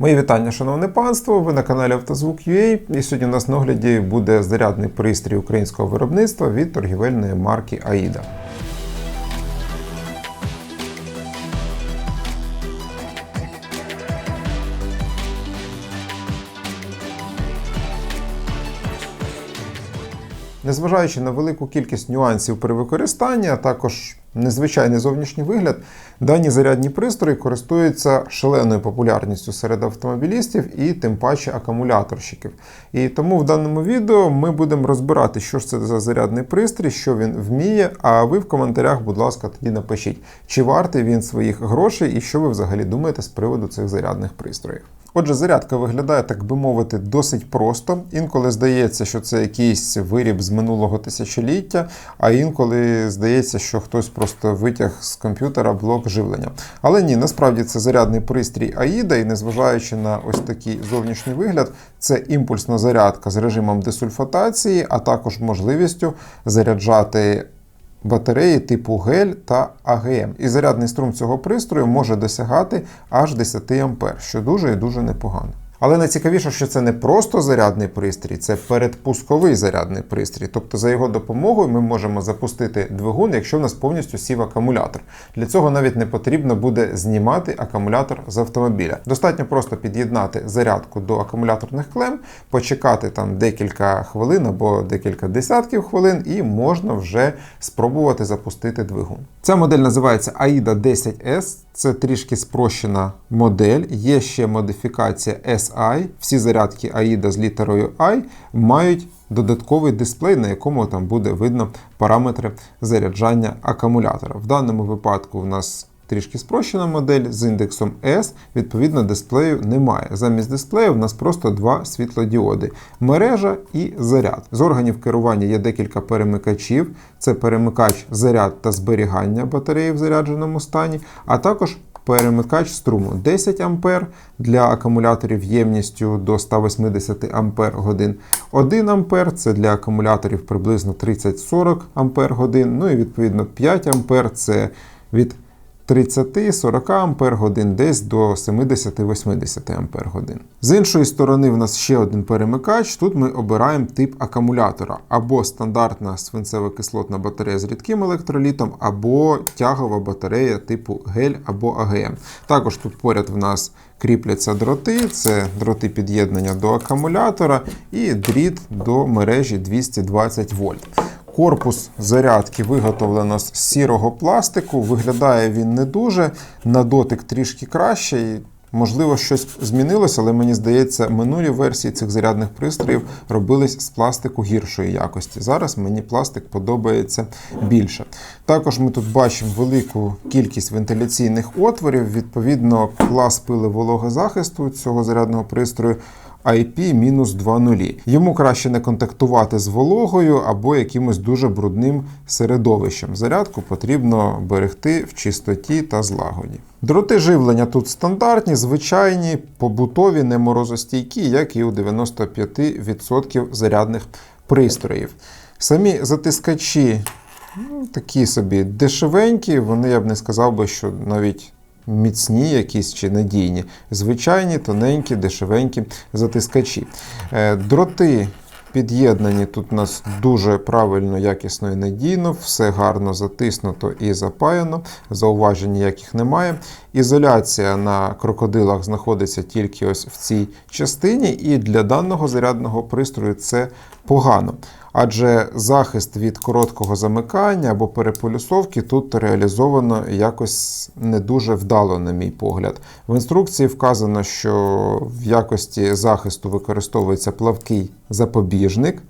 Мої вітання, шановне панство. Ви на каналі Автозвук.ua і сьогодні у нас на огляді буде зарядний пристрій українського виробництва від торгівельної марки AIDA. Незважаючи на велику кількість нюансів при використанні, а також незвичайний зовнішній вигляд, дані зарядні пристрої користуються шаленою популярністю серед автомобілістів і тим паче акумуляторщиків. І тому в даному відео ми будемо розбирати, що ж це за зарядний пристрій, що він вміє. А ви в коментарях, будь ласка, тоді напишіть, чи вартий він своїх грошей і що ви взагалі думаєте з приводу цих зарядних пристроїв. Отже, зарядка виглядає, так би мовити, досить просто. Інколи здається, що це якийсь виріб з минулого тисячоліття, а інколи здається, що хтось просто витяг з комп'ютера блок живлення. Але ні, насправді це зарядний пристрій AIDA, і незважаючи на ось такий зовнішній вигляд, це імпульсна зарядка з режимом десульфатації, а також можливістю заряджати. Батареї типу гель та АГМ. І зарядний струм цього пристрою може досягати аж 10 А, що дуже і дуже непогано. Але найцікавіше, що це не просто зарядний пристрій, це передпусковий зарядний пристрій. Тобто за його допомогою ми можемо запустити двигун, якщо в нас повністю сів акумулятор. Для цього навіть не потрібно буде знімати акумулятор з автомобіля. Достатньо просто під'єднати зарядку до акумуляторних клем, почекати там декілька хвилин або декілька десятків хвилин, і можна вже спробувати запустити двигун. Ця модель називається AIDA 10S. Це трішки спрощена модель. Є ще модифікація SI. Всі зарядки AIDA з літерою I мають додатковий дисплей, на якому там буде видно параметри заряджання акумулятора. В даному випадку в нас трішки спрощена модель з індексом S, відповідно, дисплею немає. Замість дисплею в нас просто два світлодіоди: мережа і заряд. З органів керування є декілька перемикачів: це перемикач заряд та зберігання батареї в зарядженому стані, а також перемикач струму 10 А для акумуляторів ємністю до 180 Ампер годин. 1 А це для акумуляторів приблизно 30-40 Ампер годин. Ну і відповідно 5 Ампер це від 30-40 Ампер годин, десь до 70-80 Ампер годин. З іншої сторони, в нас ще один перемикач. Тут ми обираємо тип акумулятора, або стандартна свинцево-кислотна батарея з рідким електролітом, або тягова батарея типу гель або АГМ. Також тут поряд в нас кріпляться дроти, це дроти під'єднання до акумулятора і дріт до мережі 220 вольт. Корпус зарядки виготовлено з сірого пластику. Виглядає він не дуже, на дотик трішки краще. І, можливо, щось змінилося, але мені здається, минулі версії цих зарядних пристроїв робились з пластику гіршої якості. Зараз мені пластик подобається більше. Також ми тут бачимо велику кількість вентиляційних отворів, відповідно, клас пили вологозахисту цього зарядного пристрою. IP-2.0. Йому краще не контактувати з вологою або якимось дуже брудним середовищем. Зарядку потрібно берегти в чистоті та злагоді. Дроти живлення тут стандартні, звичайні, побутові, неморозостійкі, як і у 95% зарядних пристроїв. Самі затискачі ну, такі собі дешевенькі, вони я б не сказав би, що навіть міцні якісь чи надійні, звичайні, тоненькі, дешевенькі затискачі. Е, дроти. Під'єднані тут у нас дуже правильно, якісно і надійно, все гарно затиснуто і запаяно, зауважень ніяких немає. Ізоляція на крокодилах знаходиться тільки ось в цій частині, і для даного зарядного пристрою це погано. Адже захист від короткого замикання або переполюсовки тут реалізовано якось не дуже вдало, на мій погляд. В інструкції вказано, що в якості захисту використовується плавкий запобіжник.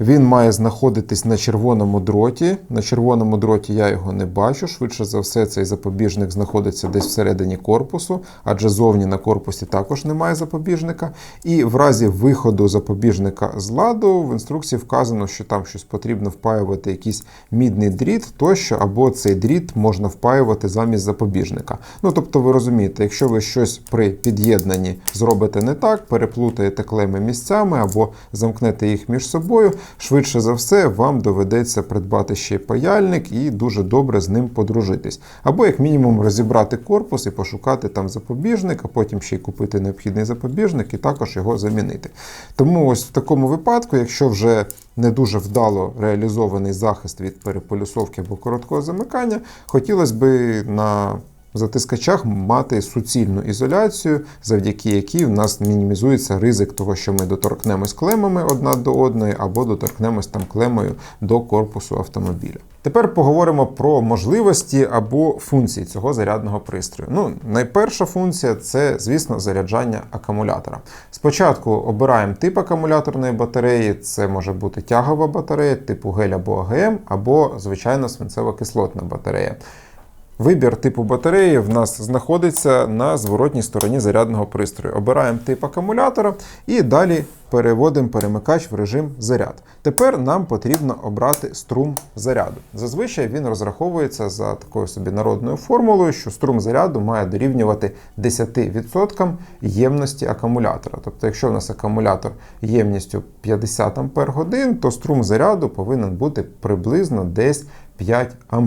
Він має знаходитись на червоному дроті. На червоному дроті я його не бачу. Швидше за все, цей запобіжник знаходиться десь всередині корпусу, адже зовні на корпусі також немає запобіжника. І в разі виходу запобіжника з ладу в інструкції вказано, що там щось потрібно впаювати, якийсь мідний дріт тощо, або цей дріт можна впаювати замість запобіжника. Ну тобто, ви розумієте, якщо ви щось при під'єднанні зробите не так, переплутаєте клеми місцями або замкнете їх між собою швидше за все вам доведеться придбати ще паяльник і дуже добре з ним подружитись. Або, як мінімум, розібрати корпус і пошукати там запобіжник, а потім ще й купити необхідний запобіжник і також його замінити. Тому ось в такому випадку, якщо вже не дуже вдало реалізований захист від переполюсовки або короткого замикання, хотілося би на затискачах мати суцільну ізоляцію, завдяки якій в нас мінімізується ризик того, що ми доторкнемось клемами одна до одної, або доторкнемось там клемою до корпусу автомобіля. Тепер поговоримо про можливості або функції цього зарядного пристрою. Ну, найперша функція це, звісно, заряджання акумулятора. Спочатку обираємо тип акумуляторної батареї, це може бути тягова батарея типу гель або АГМ, або звичайно свинцево-кислотна батарея. Вибір типу батареї в нас знаходиться на зворотній стороні зарядного пристрою. Обираємо тип акумулятора і далі переводимо перемикач в режим заряд. Тепер нам потрібно обрати струм заряду. Зазвичай він розраховується за такою собі народною формулою, що струм заряду має дорівнювати 10% ємності акумулятора. Тобто, якщо в нас акумулятор ємністю 50 Ах, то струм заряду повинен бути приблизно десь 5 А.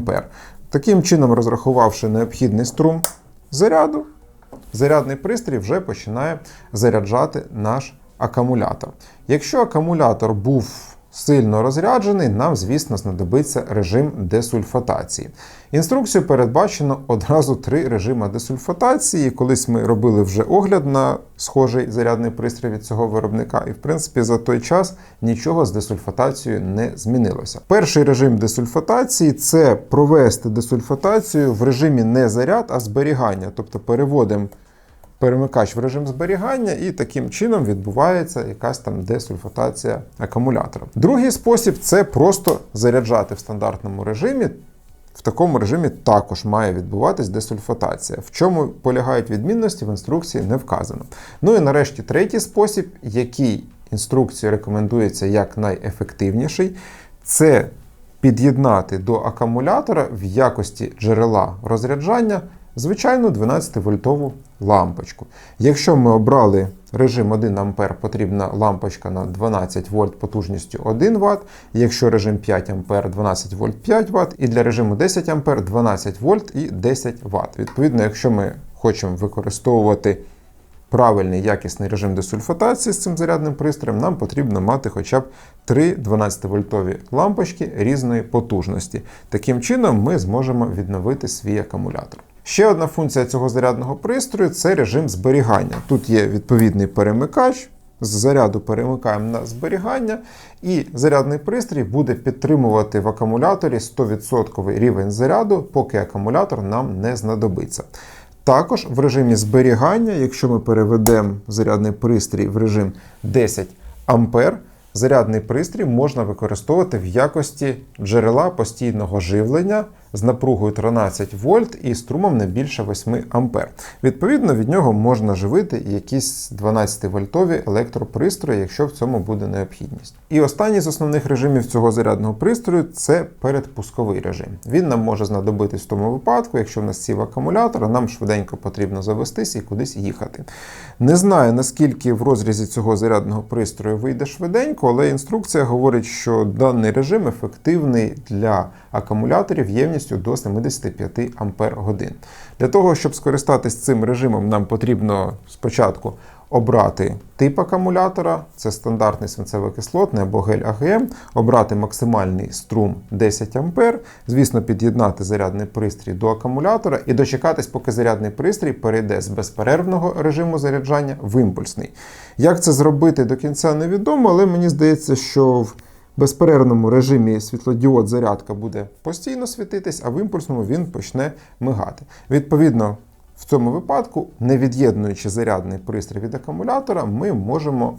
Таким чином, розрахувавши необхідний струм заряду, зарядний пристрій вже починає заряджати наш акумулятор. Якщо акумулятор був сильно розряджений, нам, звісно, знадобиться режим десульфатації. Інструкцію передбачено одразу три режими десульфатації. Колись ми робили вже огляд на схожий зарядний пристрій від цього виробника, і в принципі за той час нічого з десульфатацією не змінилося. Перший режим десульфатації це провести десульфатацію в режимі не заряд, а зберігання, тобто переводимо перемикач в режим зберігання, і таким чином відбувається якась там десульфатація акумулятора. Другий спосіб це просто заряджати в стандартному режимі. В такому режимі також має відбуватись десульфатація. В чому полягають відмінності, в інструкції не вказано. Ну і нарешті третій спосіб, який інструкцією рекомендується як найефективніший, це під'єднати до акумулятора в якості джерела розряджання звичайну 12-вольтову лампочку. Якщо ми обрали режим 1 А, потрібна лампочка на 12 вольт потужністю 1 Вт, якщо режим 5 А 12 вольт 5 Вт, і для режиму 10 А 12 вольт і 10 Вт. Відповідно, якщо ми хочемо використовувати правильний якісний режим десульфатації з цим зарядним пристроєм, нам потрібно мати хоча б 3 12-вольтові лампочки різної потужності. Таким чином ми зможемо відновити свій акумулятор. Ще одна функція цього зарядного пристрою це режим зберігання. Тут є відповідний перемикач. З заряду перемикаємо на зберігання, і зарядний пристрій буде підтримувати в акумуляторі 100% рівень заряду, поки акумулятор нам не знадобиться. Також в режимі зберігання, якщо ми переведемо зарядний пристрій в режим 10 А, зарядний пристрій можна використовувати в якості джерела постійного живлення з напругою 13 вольт і струмом не більше 8 ампер. Відповідно, від нього можна живити якісь 12-вольтові електропристрої, якщо в цьому буде необхідність. І останній з основних режимів цього зарядного пристрою це передпусковий режим. Він нам може знадобитись в тому випадку, якщо в нас сів акумулятор, а нам швиденько потрібно завестись і кудись їхати. Не знаю, наскільки в розрізі цього зарядного пристрою вийде швиденько, але інструкція говорить, що даний режим ефективний для акумуляторів ємністю до 75 Ампер годин. Для того, щоб скористатись цим режимом, нам потрібно спочатку обрати тип акумулятора, це стандартний свинцево-кислотний або гель АГМ, обрати максимальний струм 10 А, звісно, під'єднати зарядний пристрій до акумулятора і дочекатись, поки зарядний пристрій перейде з безперервного режиму заряджання в імпульсний. Як це зробити до кінця невідомо, але мені здається, що в безперервному режимі світлодіод зарядка буде постійно світитись, а в імпульсному він почне мигати. Відповідно, в цьому випадку, не від'єднуючи зарядний пристрій від акумулятора, ми можемо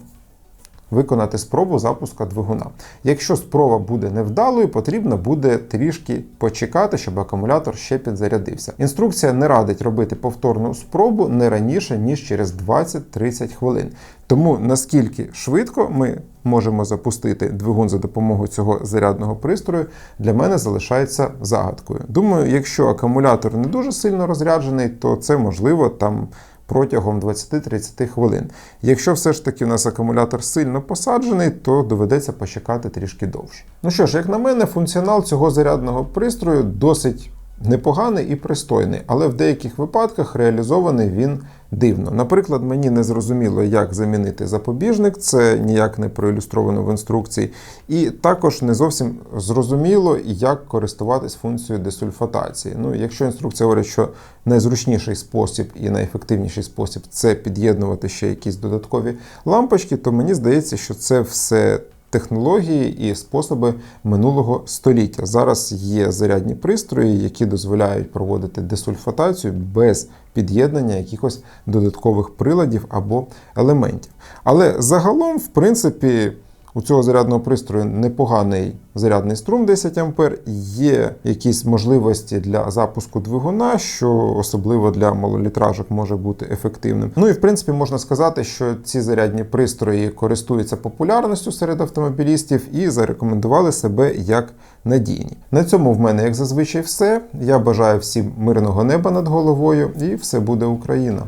виконати спробу запуску двигуна. Якщо спроба буде невдалою, потрібно буде трішки почекати, щоб акумулятор ще підзарядився. Інструкція не радить робити повторну спробу не раніше, ніж через 20-30 хвилин. Тому наскільки швидко ми можемо запустити двигун за допомогою цього зарядного пристрою, для мене залишається загадкою. Думаю, якщо акумулятор не дуже сильно розряджений, то це можливо там протягом 20-30 хвилин. Якщо все ж таки у нас акумулятор сильно посаджений, то доведеться почекати трішки довше. Ну що ж, як на мене, функціонал цього зарядного пристрою досить непоганий і пристойний, але в деяких випадках реалізований він дивно. Наприклад, мені не зрозуміло, як замінити запобіжник, це ніяк не проілюстровано в інструкції, і також не зовсім зрозуміло, як користуватись функцією десульфатації. Ну, якщо інструкція говорить, що найзручніший спосіб і найефективніший спосіб це під'єднувати ще якісь додаткові лампочки, то мені здається, що це все технології і способи минулого століття. Зараз є зарядні пристрої, які дозволяють проводити десульфатацію без під'єднання якихось додаткових приладів або елементів. Але загалом, в принципі, у цього зарядного пристрою непоганий зарядний струм 10 А, є якісь можливості для запуску двигуна, що особливо для малолітражок може бути ефективним. Ну і в принципі можна сказати, що ці зарядні пристрої користуються популярністю серед автомобілістів і зарекомендували себе як надійні. На цьому в мене, як зазвичай, все. Я бажаю всім мирного неба над головою, і все буде Україна.